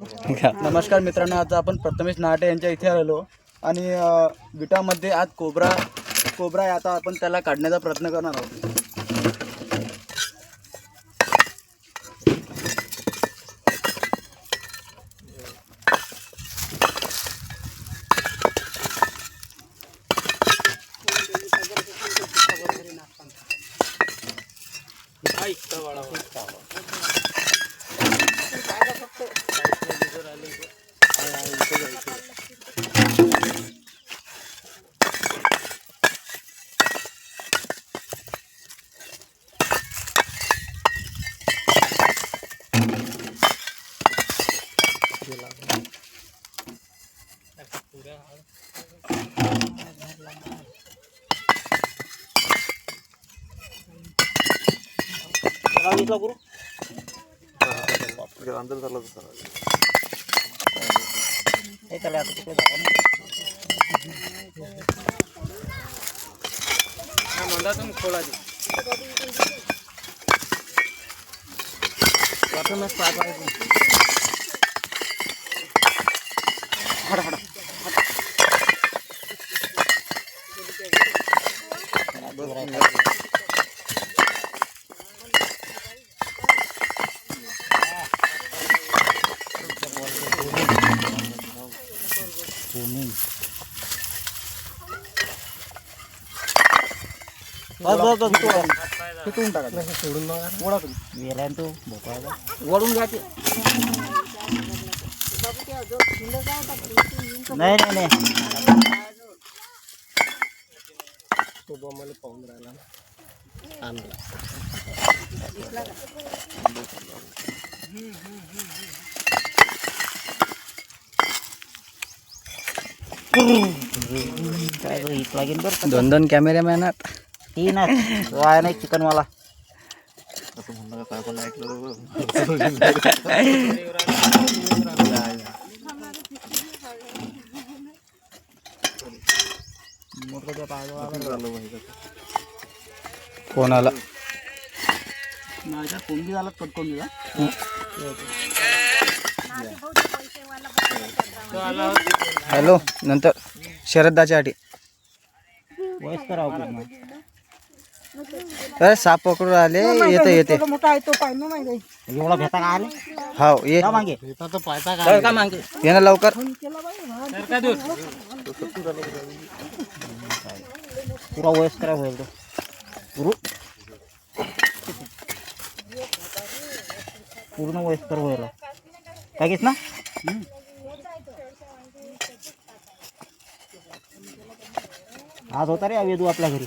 नमस्कार मित्रांनो आज आपण प्रथमेश नाटे यांच्या इथे आलो आणि विटामध्ये आज कोबरा कोबरा आहे. आता आपण त्याला काढण्याचा प्रयत्न करणार आहोत. सांगितला गुरु अंदर झाला तसा खोला दे वाटलं मस्त पाय तिथून टाका सोडून ओढा तुम्ही. घ्या ते. नाही नाही नाही. काय बघ, हिट लागेल बरं का? दोन दोन कॅमेरामॅन आहेत. आहेत. तो आहे नाही चिकन वाला कोणाला? माझ्या कोंबडी झाला पटकून दिला. हॅलो नंतर शरदाच्या आठी वयस्कर आहो पूर्ण. अरे साप पकडून आले. येते येते. एवढा भेटा का आले? हाव ये. मागे. का मागे? ये ना लवकर. पुरा वयस्कर होईल तो. पुरू पूर्ण वयस्कर होईल काय घेत ना आज होता रे वेदू आपल्या घरी.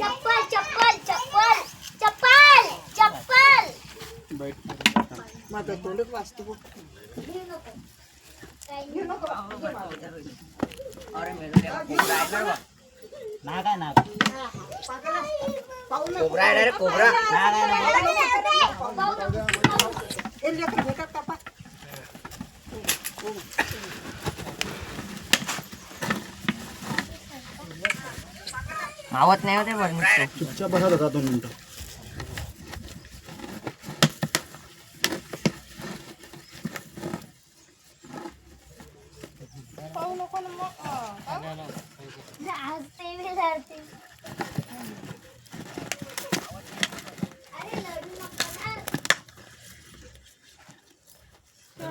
चप्पल चप्पल चप्पल चप्पल चप्पल. कोबरा आहे रे कोबरा. मावत नाही होते पण चुपचाप बसा होता दोन मिनिटं. आज ते मी धरते अरे लढू नको ना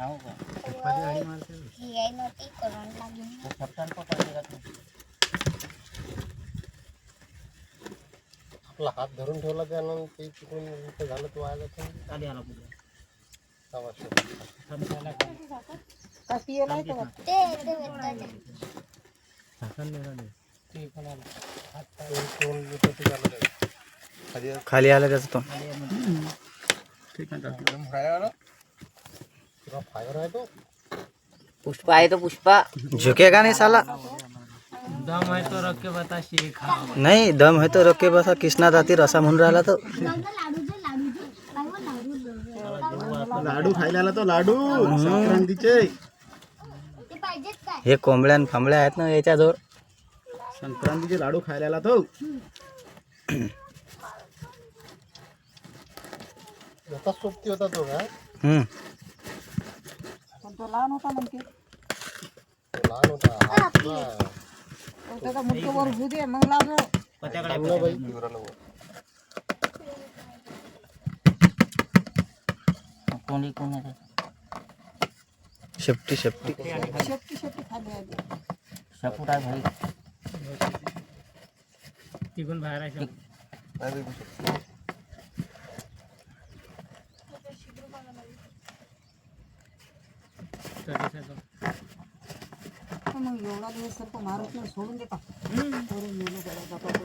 ही आहे नव्हती करून लागली आपला हात धरून ठेवला त्यानं ते तिकडून इथं झालं तो व्हायला ते ते. वेताचे. खाली आलं त्याचं तो. फायर आहे तो पुष्पा आहे तो पुष्पा. झुकेगा नहीं साला? दम है तो रख के बता शेख नाही दम है तो रखे बसा कृष्णा जाती रसा म्हणून राहिला तो. लाडू खायला तो लाडू संक्रांतीचे. हे कोंबड्या आणि फांबड्या आहेत ना याच्याजवळ. संक्रांतीचे लाडू खायला तो. होता सोबती होता तो काय हम्म. लहान होता हात चांगला बाई तिवराला वर. कोणी कोणी शेपटी शेपटी. सपूट आहे. भाई. तिकून बाहेर आहे. नाही बघू शकतो.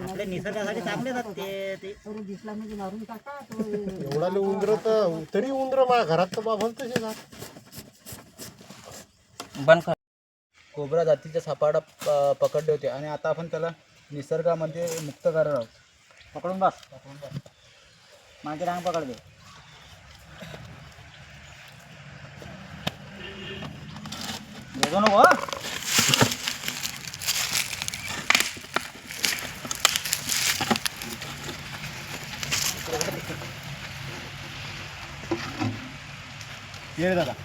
आपल्या निसर्गासाठी चांगले जात. ते. ते एवढाले उंदर तर तरी उंदर माझ्या घरात तर बाबा तसे जात बंद कर. कोबरा जातीचे सापाडा प- पकडले होते आणि आता आपण त्याला निसर्गामध्ये मुक्त करणार आहोत. पकडून बस. मागे रांग पकड दे भेटू नको हं? ये दादा.